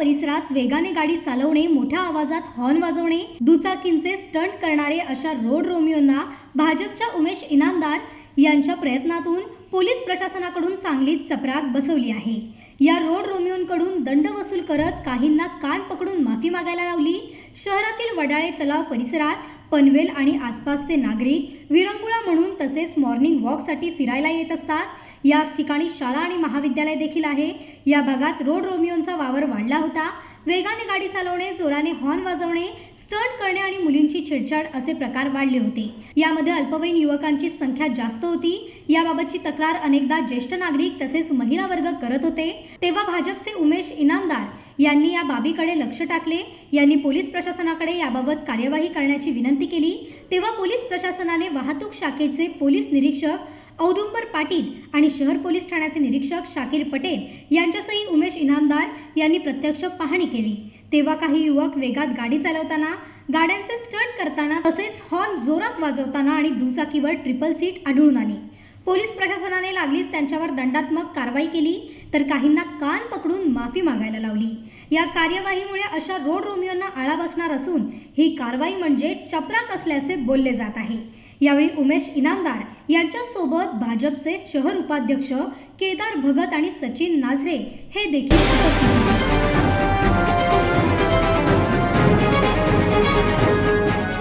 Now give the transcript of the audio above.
परिसरात वेगाने गाडी चालवणे मोठ्या आवाजात हॉर्न वाजवणे दुचाकींचे स्टंट करणारे अशा रोड रोमिओंना भाजपच्या उमेश इनामदार यांच्या प्रयत्नातून पोलीस प्रशासनाकडून चांगलीच चपराक बसवली आहे. या रोड रोमिओंकडून दंड वसूल करत काहींना कान पकडून माफी मागायला लावली. शहरातील वडाळे तलाव परिसरात पनवेल आणि आसपासचे नागरिक विरंगुळा म्हणून तसेच मॉर्निंग वॉकसाठी फिरायला येत असतात. याच ठिकाणी शाळा आणि महाविद्यालय देखील आहे. या भागात रोड रोमिओंचा वावर वाढला होता. वेगाने गाडी चालवणे जोराने हॉर्न वाजवणे स्टंट करणे आणि मुलींची छेडछाड असे प्रकार वाढले होते. यामध्ये अल्पवयीन युवकांची संख्या जास्त होती. याबाबतची तक्रार अनेकदा ज्येष्ठ नागरिक तसेच महिला वर्ग करत होते. तेव्हा भाजपचे उमेश इनामदार यांनी या बाबीकडे लक्ष टाकले. यांनी पोलीस प्रशासनाकडे याबाबत कार्यवाही करण्याची विनंती केली. तेव्हा पोलीस प्रशासनाने वाहतूक शाखेचे पोलीस निरीक्षक औदुंबर पाटील आणि शहर पोलीस ठाण्याचे निरीक्षक शाकीर पटेल यांच्यासही उमेश इनामदार यांनी प्रत्यक्ष पाहणी केली. तेव्हा काही युवक वेगात गाडी चालवताना गाड्यांचे स्टंट करताना तसेच हॉर्न जोरात वाजवताना आणि दुचाकीवर ट्रिपल सीट आढळून आली. पोलीस प्रशासनाने लागलीच त्यांच्यावर दंडात्मक कारवाई केली तर काहींना कान पकडून माफी मागायला लावली. या कार्यवाहीमुळे अशा रोड रोमियोंना आळा बसणार असून ही कारवाई म्हणजे चपराक असल्याचे बोलले जात आहे. यावेळी उमेश इनामदार यांच्यासोबत भाजपचे शहर उपाध्यक्ष केदार भगत आणि सचिन नाझरे हे देखील उपस्थित